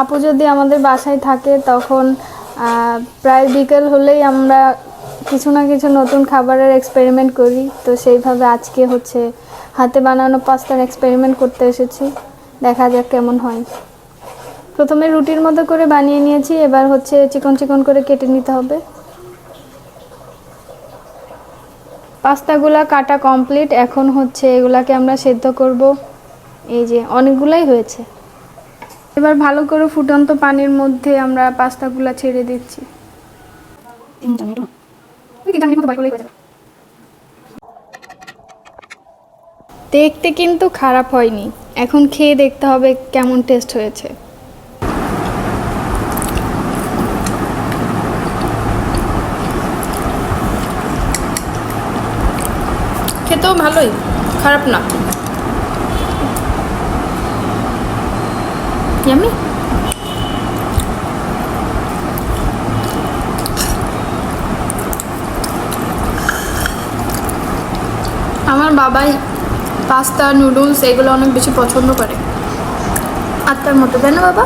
আপু যদি আমাদের বাসায় থাকে তখন প্রায় বিকেল হলেই আমরা কিছু না কিছু নতুন খাবারের এক্সপেরিমেন্ট করি। তো সেইভাবে আজকে হচ্ছে হাতে বানানো পাস্তার এক্সপেরিমেন্ট করতে এসেছি। দেখা যাক কেমন হয়। প্রথমে রুটির মতো করে বানিয়ে নিয়েছি, এবার হচ্ছে চিকন চিকন করে কেটে নিতে হবে। পাস্তাগুলা কাটা কমপ্লিট এখন হচ্ছে এগুলাকে আমরা সেদ্ধ করব। এই যে অনেকগুলাই হয়েছে। এবার ভালো করে ফুটন্ত পানির মধ্যে আমরা পাস্তাগুলা ছেড়ে দিচ্ছি। দেখতে কিন্তু খারাপ হয়নি। এখন খেয়ে দেখতে হবে কেমন টেস্ট হয়েছে। খেতেও ভালোই, খারাপ না। ইয়ামি আমার বাবাই পাস্তা, নুডলস, এগুলো অনেক বেশি পছন্দ করে। আত্মার মতো, তাই না বাবা?